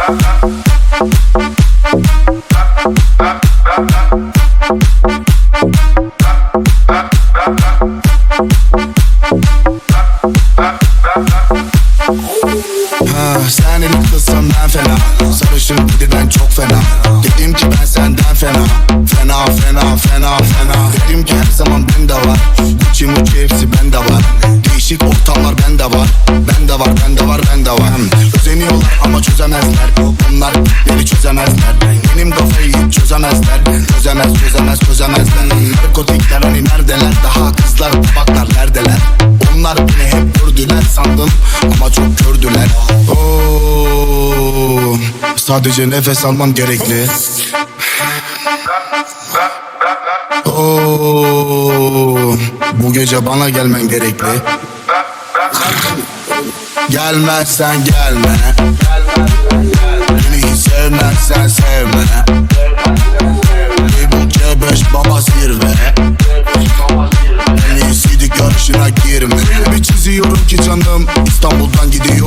Ha, sen elin kızsan ben fena. Sarışın gididen çok fena. Dedim ki ben senden fena. Fena fena fena Dedim ki her zaman bende var. Gucci mucci hepsi var. Değişik ortamlar bende var. Bende var bende var bende var Özeniyorlar ama çözemezler. Onlar beni çözemezler. Benim kafayı çözemezler. Çözemez çözemez çözemezler. Narkotikler hani neredeler? Daha kızlar tabaklar neredeler? Onlar beni hep gördüler sandım Ama çok gördüler. Oo, Sadece nefes almam gerekli. Oo, Bu gece bana gelmen gerekli Gelmezsen gelme. Beni hiç sevmezsen sevme. Bir bu beş baba zirve. En iyisiydi görüşüne girme. Bir çiziyorum ki canım İstanbul'dan gidiyor